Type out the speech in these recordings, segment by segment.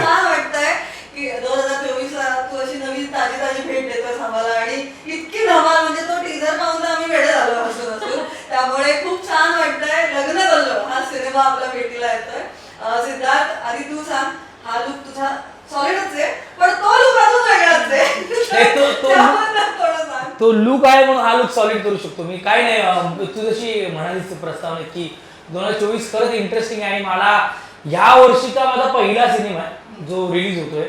छान वाटतंय की दोन हजार चोवीस तू अशी नवी ताजी ताजी भेट आम्हाला आणि इतकी धमाल म्हणजे तो पाहून आम्ही वेळ झालो त्यामुळे खूप छान वाटतंय. लग्न हा सिनेमा भेटीला येतोय. सिद्धार्थ आधी तू सांग हा लुक तुझा सॉलिडच आहे पण तो लुक अजून वेगळाच आहे. नाही, तो- लुक आहे म्हणून हा लुक सॉलिड करू शकतो मी. काय नाही तू जशी म्हणालीस प्रस्तावनेत की दोन हजार चोवीस खरंच इंटरेस्टिंग आहे आणि मला या वर्षीचा माझा पहिला सिनेमा आहे जो रिलीज होतोय.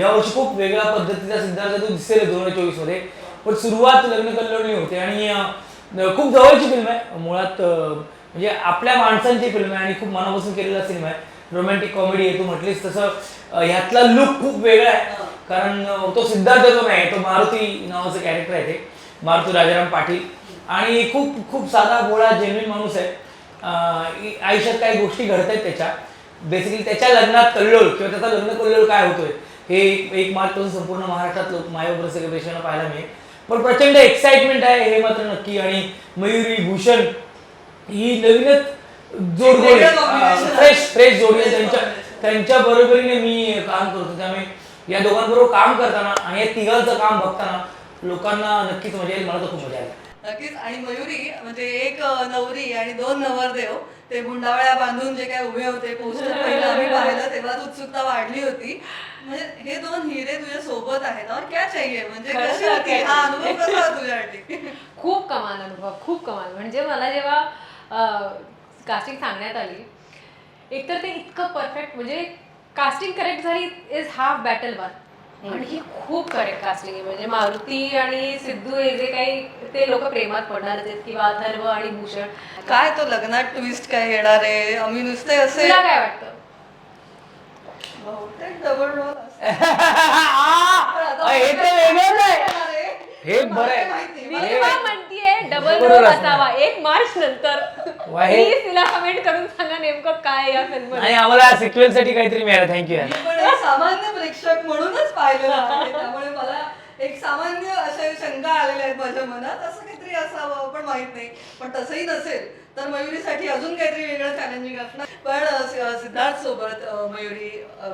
या वर्षी खूप वेगळ्या पद्धतीचा सिद्धार्थ तो दिसेल दोन हजार चोवीसमध्ये पण सुरुवात लग्न कल्याणी होते आणि खूप जवळची फिल्म आहे. मुळात म्हणजे आपल्या माणसांची फिल्म आहे आणि खूप मनापासून केलेला सिनेमा आहे. रोमॅन्टिक कॉमेडी आहे तू म्हटलीस तसं ह्यातला लुक खूप वेगळा आहे. कारण तो सिद्धार्थ जो नाही तो मारुती नावाचं कॅरेक्टर आहे ते. मारुती राजाराम पाटील. आणि खूप खूप साधा भोळा जेन्युन माणूस आहे. आयुष्यात काही गोष्टी घडत आहेत त्याच्या. बेसिकली त्याच्या लग्नात कल्लोळ किंवा त्याचा लग्न कल्लोळ काय होतोय हे एक मार्चपासून संपूर्ण महाराष्ट्रात लोक मायाबर सेलिब्रेशन पाहायला मिळेल. पण प्रचंड एक्साइटमेंट आहे हे मात्र नक्की. आणि मयुरी भूषण ही नवीनच जोडगोळी. फ्रेश फ्रेश जोडी आहे त्यांच्या. त्यांच्या बरोबरीने मी काम करतो. त्यामुळे या दोघांबरोबर काम करताना आणि या तिघांचं काम बघताना लोकांना नक्कीच मजा येईल. मला तर खूप मजा येईल नक्कीच. आणि मयुरी म्हणजे एक नवरी आणि दोन नवरदेव ते मुंडावळ्या बांधून जे काय उभे होते पोस्टर पहिलं आम्ही पाहिलं तेव्हाच उत्सुकता वाढली होती. म्हणजे हे दोन हिरे तुझ्या सोबत आहेत. और क्या चाहिए? म्हणजे कशी होती? हा अनुभव कसा तुझ्यासाठी खूप कमाल अनुभव खूप कमाल. म्हणजे मला जेव्हा कास्टिंग सांगण्यात आली एकतर ते इतकं परफेक्ट म्हणजे कास्टिंग करेक्ट झाली इज हाफ बॅटल वन आणि ही खूप करेक्ट कास्टिंग आहे. म्हणजे मारुती आणि सिद्धू हे जे काही ते लोक प्रेमात पडणार आहेत किंवा अथर्व आणि भूषण. काय तो लग्नात ट्विस्ट काय येणार आहे? आम्ही नुसते असे तुला काय वाटतं? बहुतेक डबल रोल आ, हे तर वेगळंच आहे. हे बरं आहे. मी हे- डबल रोल. असावा. एक मार्च नंतर. प्लीज तिला कमेंट करून सांगा नेमकं काय या फिल्म आणि आम्हाला सिक्वेन्ससाठी काहीतरी मिळालं. थँक्यू मी पण एक सामान्य प्रेक्षक म्हणूनच पाहिलेलं आहे. त्यामुळे मला एक सामान्य अशा शंका आलेल्या आहेत माझ्या मनात. असं काहीतरी असावं पण माहीत नाही. पण तसंही नसेल तर मयुरीसाठी अजून काहीतरी वेगळं चॅलेंजिंग असणार. पण सिद्धार्थ सोबत मयुरी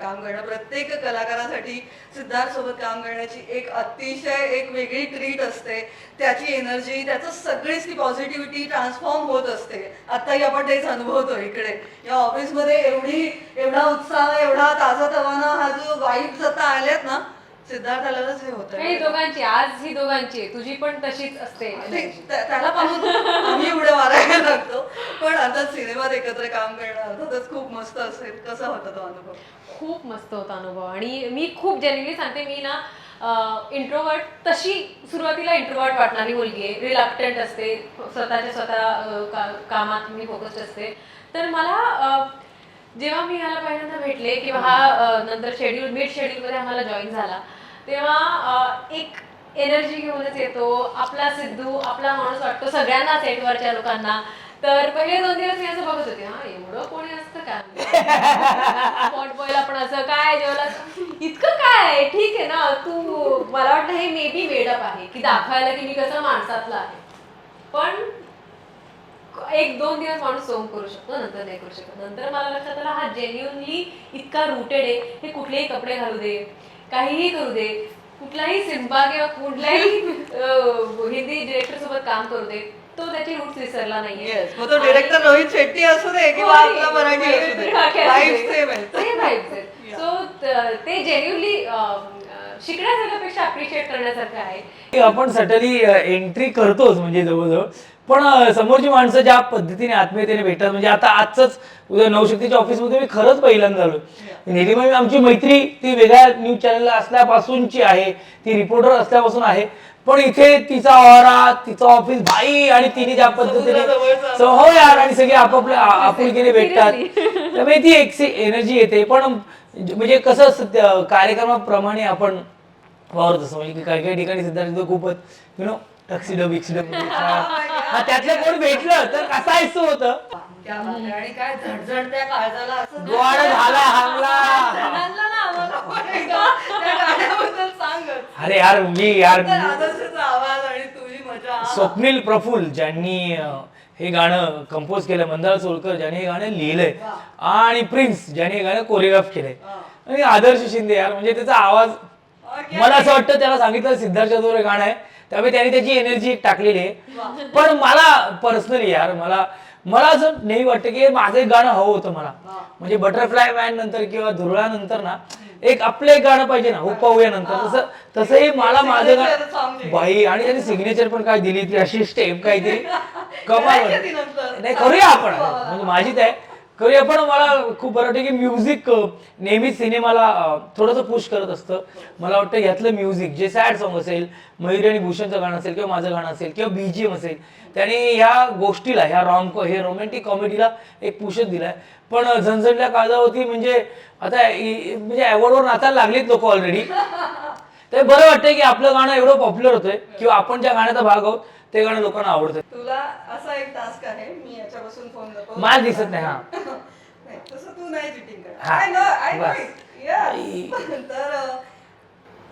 काम करणं प्रत्येक कलाकारासाठी सिद्धार्थ सोबत काम करण्याची एक अतिशय एक वेगळी ट्रीट असते. त्याची एनर्जी त्याचं सगळीच ती पॉझिटिव्हिटी ट्रान्सफॉर्म होत असते. आताही आपण तेच अनुभवतो इकडे. या ऑफिसमध्ये एवढी एवढा उत्साह एवढा ताजा तवाना हा जो वाईट आता आल्यात ना सिद्धार्थालाच हे होतं. ही दोघांची आज ही दोघांची आहे. तुझी पण तशीच असते ते- त्या- त्याला पाहून आम्ही एवढे मारायला लागतो पण आता सिनेमात एकत्र काम करणं अर्थातच खूप मस्त असेल. कसा होता तो अनुभव? खूप मस्त होता अनुभव. आणि मी खूप जेन्युअनली सांगते मी ना इंट्रोवर्ट तशी सुरुवातीला इंट्रोवर्ट वाटणारी मुलगी आहे. रिलक्टंट असते. स्वतःच्या स्वतः अं, का- कामात मी फोकस्ड असते. तर मला अं, जेव्हा मी ह्याला पहिल्यांदा भेटले किंवा हा अं, नंतर शेड्यूल मिड शेड्यूलमध्ये आम्हाला जॉईन झाला तेव्हा एक एनर्जी घेऊनच येतो. आपला सिद्धू आपला माणूस वाटतो सगळ्यांना सेटवरच्या लोकांना. तर पहिले दोन दिवस मी असं बघत होते हा एवढं कोणी असतं का? पॉट बॉयला पण असं काय जेवला? इतकं काय? ठीक आहे ना तू मला वाटतं हे मे बी मेडअप आहे की दाखवायला की मी कसं माणसातलं आहे. पण एक दोन दिवस माणूस सोम करू शकतो नंतर नाही करू शकत. नंतर मला लक्षात आलं हा जेन्युअनली इतका रुटेड आहे हे कुठलेही कपडे घालू दे. काहीही करू दे. कुठलाही सिम्बा किंवा कुठल्याही अं, हिंदी डिरेक्टर सोबत काम करू दे. तो त्याचे रूट्स विसरला नाहीये. मग तो डिरेक्टर रोहित शेट्टी असू दे किंवा आपला मराठी असू दे. Vibes same आहेत. So, ते जेन्युनली शिकण्यासारखं अप्रिशिएट करण्यासारखं आहे. की आपण सटली एंट्री करतोच म्हणजे जवळजवळ. पण समोरची माणसं ज्या पद्धतीने आत्मीयतेने भेटतात म्हणजे आता आजच उद्या नवशक्तीच्या ऑफिसमध्ये मी खरंच पहिल्यांदा आलो निलिमा ही आमची मैत्री ती वेगळ्या न्यूज चॅनलला असल्यापासूनची आहे ती रिपोर्टर असल्यापासून आहे. पण इथे तिचा ऑरा तिचं ऑफिस भाई आणि तिने ज्या पद्धतीने हो यार आणि सगळे आपापल्या आपुलकीने भेटतात. त्यामुळे ती एक एनर्जी येते. पण म्हणजे कसं कार्यक्रमाप्रमाणे आपण वावरत असतो. म्हणजे काही काही ठिकाणी सिद्धार्थ खूपच यु नो टक्सिडो बिक्सिडो हा त्यातलं कोण भेटलं तर असायचं होतं? क्या काय झडझडत्या काळजाला असं गोवाडा झाला हमला जणांना ना आम्हाला पण एकदा त्या गाण्याबद्दल सांगच अरे यार मी यार तर आदर्शचा आवाज आणि तुझी मजा. स्वप्नील प्रफुल्ल ज्यांनी अं, हे गाणं कंपोज केलं मंदार सोळकर ज्याने हे गाणं लिहिलंय आणि प्रिन्स ज्याने हे गाणं कोरिओग्राफ केलंय. आणि आदर्श शिंदे यार म्हणजे त्याचा आवाज मला असं वाटतं त्याला सांगितलं सिद्धार्थ जाधव हे गाणं आहे. त्यामुळे त्याने त्याची एनर्जी टाकलेली आहे. पण मला पर्सनली यार मला मला असं नेहमी वाटतं की माझं एक गाणं हवं होतं मला. म्हणजे बटरफ्लाय मॅन नंतर किंवा धुरळा नंतर ना एक आपलं एक गाणं पाहिजे ना हो पाहूया नंतर. तसं तसंही मला माझं गाणं. बाई आणि त्याने सिग्नेचर पण काय दिली ती अशी स्टेप काहीतरी. कमाल. नाही करूया आपण. म्हणजे माझीच आहे. करूया पण मला खूप बरं वाटतं की म्युझिक नेहमीच सिनेमाला थोडंसं पुश करत असतं. मला वाटतं यातलं म्युझिक जे सॅड सॉन्ग असेल मयुरी आणि भूषणचं गाणं असेल किंवा माझं गाणं असेल किंवा बीजीएम असेल त्याने ह्या गोष्टीला ह्या रॉम हे रोमॅन्टिक कॉमेडीला एक पुशच दिलाय. पण झणझणल्या काळजावरती म्हणजे आता म्हणजे अवॉर्डवर नाचायला लागलीत लोक ऑलरेडी तर बरं वाटतंय की आपलं गाणं एवढं पॉप्युलर होतंय किंवा आपण ज्या गाण्याचा भाग आहोत ते गाणं लोकांना आवडतंय तुला असा एक टास्क आहे मी याच्यापासून फोन करतो मला दिसत नाही, हा. नाही, तसं तू नाही चिटिंग हा, बस. it. Yes. तर अं,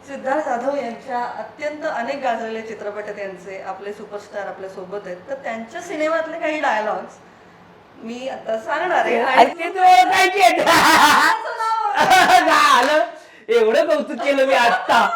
सिद्धार्थ जाधव यांच्या अत्यंत अनेक गाजलेले चित्रपट आहेत त्यांचे आपले सुपरस्टार आपल्यासोबत आहेत तर त्यांच्या सिनेमातले काही डायलॉग्स मी आता सांगणार आहे आणि अरे ते तू ओळखायची आहेत. त्याचं नाव झालं एवढं कौतुक केलं मी आता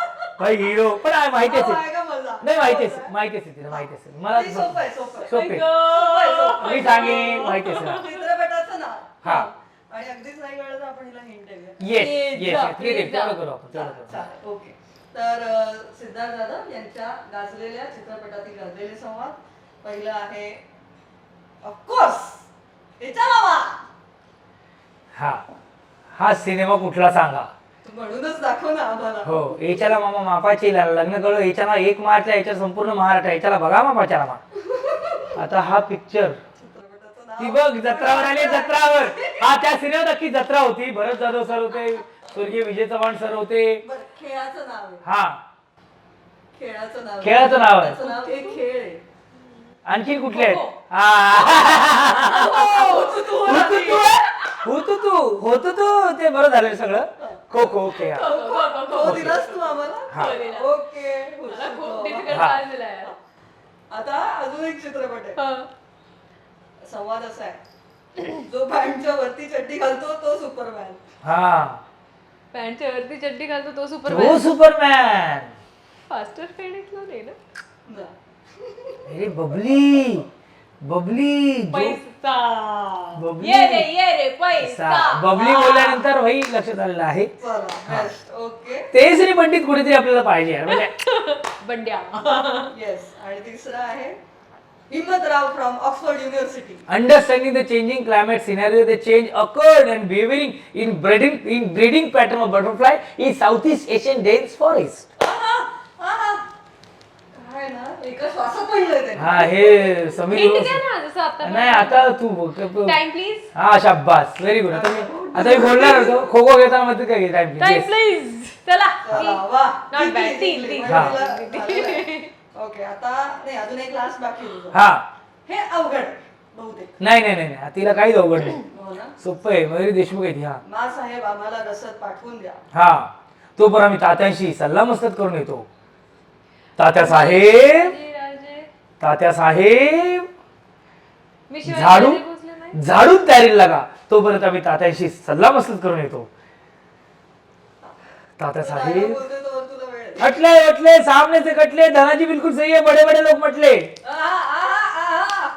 भाई हिरो पण माहिती असेल मजा? नाही माहिती असेल माहिती असेल तिला माहिती असेल मला सोपं आहे, सोपं आहे. मी सांगेन माहिती असेल चित्रपटाचं नाव हा. आणि अगदीच नाही कळलं तर आपण हिला हिंट देऊया. येस ये येस जा, ठीक आहे ये जा. तेवढं करू आपण तेवढं चालेल, करू. चालेल, ओके. तर अ, सिद्धार्थ जाधव यांच्या गाजलेल्या चित्रपटातील गाजलेले संवाद. पहिलं आहे ऑफकोर्स याचा मामा. हा. हा सिनेमा कुठला सांगा? म्हणूनच दाखव ना आम्हाला हो याच्याला मामा मापाची ला- लग्न कळलं याच्याला एक मार्चला याच्या संपूर्ण महाराष्ट्र याच्याला बघा मापाच्या मा आता हा पिक्चर चित्रपटाचं नाव ती बघ जत्रावर आली जत्रावर हा त्या सिनेमात अख्खी जत्रा होती भरत जाधव सर होते स्वर्गीय विजय चव्हाण सर होते बरं खेळाचं नाव आहे हा खेळाचं नाव खेळाचं नाव आहे. त्याचं नाव एक खेळ आहे आणखी कुठले आहेत. हा. तू होतो तू होतो तू. ते बरं झालं सगळं. खो खो हा. दिलास तू आम्हाला? हा. ओके. मला खूप. डिफिकल्ट हा. दिलाय आता अजून एक चित्रपट आहे. हा. संवाद असा आहे. जो पॅन्टच्या वरती चड्डी घालतो तो सुपरमॅन. हा. पॅन्टच्या वरती चड्डी घालतो तो सुपर तो सुपरमॅन. फास्टर फेडिक्सला नाही ना? अरे बबली. बबली बबली बोलल्यानंतर वही लक्ष झालेलं आहे. ओके तेच रे कुठेतरी आपल्याला पाहिजे आणि तिसरा आहे Himatrao from Oxford University changing climate scenario the change occurred and behaving in breeding in breeding pattern butterfly in South East Asian dense forest काय ना एका श्वासात म्हणलंय त्याने. हा हे समीर हिंट रोस- द्या ना जसं आता नाही आता तू टाइम प्लीज हा शाब्बास व्हेरी गुड आता मी आता मी बोलणार होतो खो खो घेताना मध्ये काय टाइम टाइम प्लीज चला. चला, वा. Not किती bad. तीन, जिंकली. तीन. हा. ओके आता नाही अजून एक लास्ट बाकी. हा. हे अवघड आहे, बहुतेक. नाही नाही नाही नाही, तिला काहीच अवघड नाही. हो ना? सोपं आहे. मयुरी देशमुख आहे ती हा. मा साहेब आम्हाला रसद पाठवून द्या. हा. तो पण आम्ही तात्यांशी सल्ला मसलत करून येतो तात्या साहेब. तात्या साहेब. मी शिवाजी झाडू राजे भोसले नाही. झाडून तयारीला लागा. तोपर्यंत आम्ही तात्यांशी सल्ला मसलत करून येतो. तात्या साहेब. बोलतोय तोवर तुला वेळ आहे. अटले अटले सामने से कटले धनाजी बिलकुल सही है बड़े बड़े लोग म्हटले. आहा, आहा, आहा.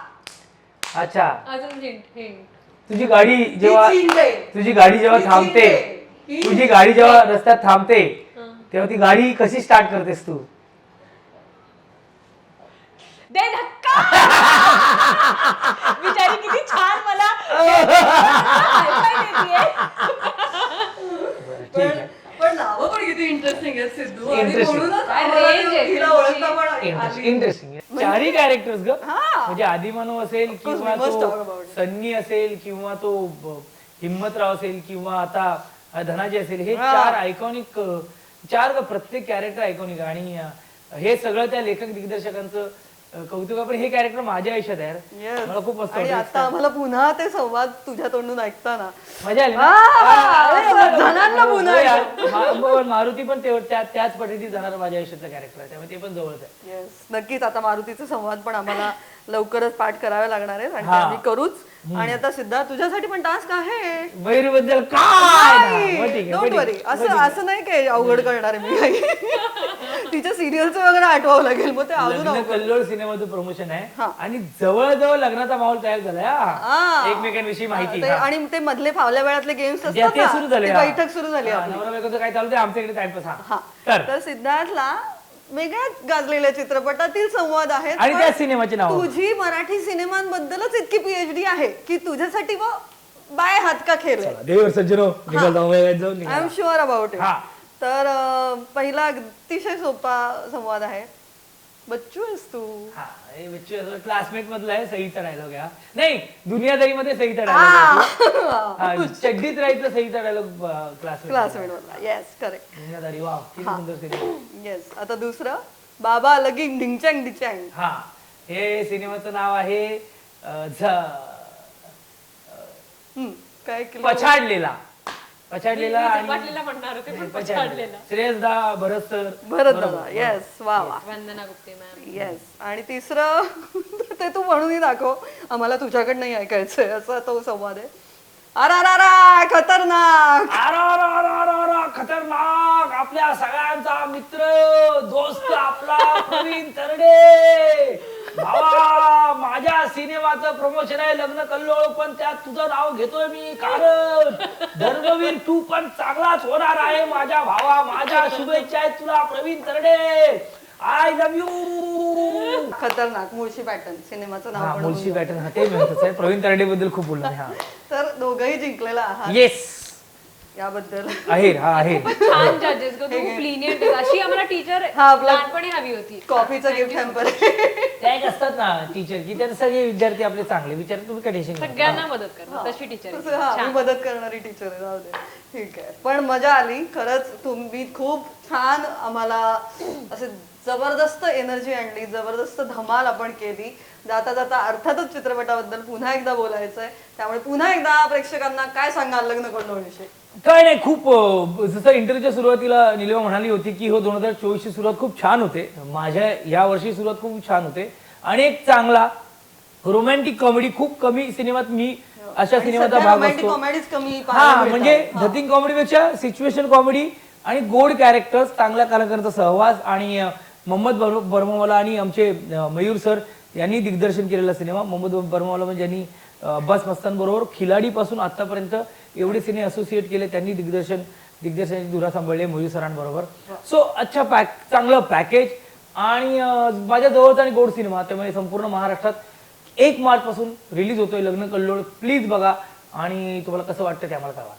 अच्छा. अजून हिंट हिंट तुझी गाडी जेव्हा ही आहे. तुझी गाडी जेव्हा ही थांबते आहे. ही तुझी गाडी जेव्हा रस्त्यात थांबते. तेव्हा ती गाडी कशी स्टार्ट करतेस तू? दे धक्का बिचारी किती छान मला high-five देतेय. ठीक आहे पण पण नावं पण किती इंटरेस्टिंग आहेत सिद्धू आणि Interesting. म्हणूनच काय आम्हाला range आहे तिला त्यांची. ओळखता पण आली. इंटरेस्टिंग चारही कॅरेक्टर्स ग हा. म्हणजे आदिमानव असेल course, किंवा we must तो talk about it. सन्नी असेल किंवा तो ब- हिम्मतराव असेल किंवा आता धनाजी असेल हे हा. चार आयकॉनिक चार ग- प्रत्येक कॅरेक्टर आयकॉनिक आणि अ, हे सगळं त्या लेखक दिग्दर्शकांचं कौतुक आहे. पण हे कॅरेक्टर माझ्या आयुष्यात आहे Yes. यार. मला खूप मस्त आणि वाटलं. आता आम्हाला पुन्हा ते संवाद तुझ्या तोंडून ऐकताना मजा आली ना? अरे, पुन्हा हो यार. मा- मारुती पण त्या- त्याच पद्धतीत जाणार माझ्या आयुष्यातलं कॅरेक्टर आहे त्यामुळे ते पण जवळच आहे येस नक्कीच आता मारुतीचे संवाद पण आम्हाला लवकरच पाठ करावे लागणार आहेत आणि ते हा. आम्ही करूच आणि आता सिद्धार्थ तुझ्यासाठी पण टास्क आहे. मयुरी बद्दल काय. असं असं नाही काही अवघड करणार आहे मी. काही तिच्या सिरियलचं वगैरे आठवावं लागेल मग ते अजून कल्लोळ सिनेमाचं प्रमोशन आहे. आणि जवळजवळ लग्नाचा माहोल तयार झालाय. एकमेकांविषयी माहिती. आणि ते मधले फावल्या वेळातले गेम्स असतात ते ना, सुरू झाले. बैठक सुरू झाली काय चालू आमच्याकडे टाइमपास हा. तर सिद्धार्थला वेगळ्याच गाजलेल्या चित्रपटातील संवाद आहेत आणि त्या सिनेमाचे नाव. तुझी मराठी सिनेमांबद्दलच इतकी पीएचडी आहे की तुझ्यासाठी व बाय हात का खेळ देवर सज्जनो I. Am sure about it. तर पहिला अतिशय सोपा संवाद आहे. बच्चू आहेस तू. हा, हे क्लासमेट मधला आहे सईचा डायलॉग हा. नाही दुनियादारी मध्ये सईचा डायलॉग चड्डीत राहायचं सईचा डायलॉग क्लासमेट क्लासमेट मधला. येस करेक्ट दुनियादारी वा किती सुंदर सिनेमा. येस आता दुसरं. बाबा लगीन ढिंचॅंग डिचॅंग हा हे सिनेमाचं नाव आहे झ- काय पछाडलेला. पछाडलेला आणि झपाटलेला म्हणणार होते पण पछाडलेला. पछाडलेला. श्रेयस दा भरत सर. भरत दादा येस वा वा. वंदना गुप्ते मॅम येस आणि तिसरं ते तू म्हणूनही दाखव. आम्हाला तुझ्याकडनंही ऐकायचंय असा तो संवाद आहे. अरा खतरनाक. अरे, अरे, अरे, अरे, अरे, खतरनाक. आपल्या सगळ्यांचा मित्र दोस्त आपला प्रवीण तरडे. सिनेमाचं प्रमोशन आहे लग्न कल्लोळ पण त्यात तुझं नाव घेतोय मी. कारण धर्मवीर तू पण चांगलाच होणार आहे माझ्या भावा माझ्या शुभेच्छा आहेत तुला Pravin Tarde. I love you खतरनाक मुळशी पॅटर्न सिनेमाचं नाव हा पण मुळशी पॅटर्न हा ते म्हणतच आहे. प्रवीण तरडे बद्दल खूप हा. तर दोघंही जिंकलेला आहात. येस याबद्दल. आहे हा आहे. छान जजेस ग तू खूप लिनियंट अशी आम्हाला टीचर हा, आपला- लहानपणी हवी होती. कॉफीचं गिफ्ट हॅम्पर त्या एक असतात ना टीचर की त्यात सगळे विद्यार्थी आपले चांगले विचार तुम्ही काय घेऊ सगळ्यांना मदत कर तशी टीचर हा मी मदत करणारी टीचर आहे दे. ठीक आहे. पण मजा आली खरंच तुम्ही खूप छान आम्हाला असे जबरदस्त एनर्जी आणली जबरदस्त धमाल आपण केली. जाता जाता अर्थातच चित्रपटाबद्दल पुन्हा एकदा बोलायचंय. त्यामुळे पुन्हा एकदा प्रेक्षकांना काय सांगाल लग्न विषयी काय नाही खूप जसं इंटरव्ह्यूच्या सुरुवातीला निलिमा म्हणाली होती की हो दोन हजार चोवीसची सुरुवात खूप छान होते. माझ्या या वर्षी सुरुवात खूप छान होते. आणि एक चांगला रोमॅन्टिक कॉमेडी खूप कमी सिनेमात मी अशा सिनेमाचा भाग असतो. कॉमेडीज कमी हा म्हणजे. धतिंग कॉमेडीपेक्षा सिच्युएशन कॉमेडी आणि गोड कॅरेक्टर्स चांगल्या कलाकारांचा सहवास आणि मोहम्मद बर- बर्मवाला आणि आमचे मयूर सर यांनी दिग्दर्शन केलेला सिनेमा. मोहम्मद बर्मवाला म्हणजे यांनी अब्बास मस्तानबरोबर खिलाडीपासून आतापर्यंत एवढे सिने असोसिएट केले. त्यांनी दिग्दर्शन दिग्दर्शनाची धुरा सांभाळली मयूर सरांबरोबर. सो अच्छा पॅक चांगलं पॅकेज आणि माझ्या जवळचा आणि गोड सिनेमा त्यामुळे संपूर्ण महाराष्ट्रात एक मार्च पासून रिलीज होतोय लग्न कल्लोळ. प्लीज बघा. आणि तुम्हाला कसं वाटतं ते आम्हाला कळवा.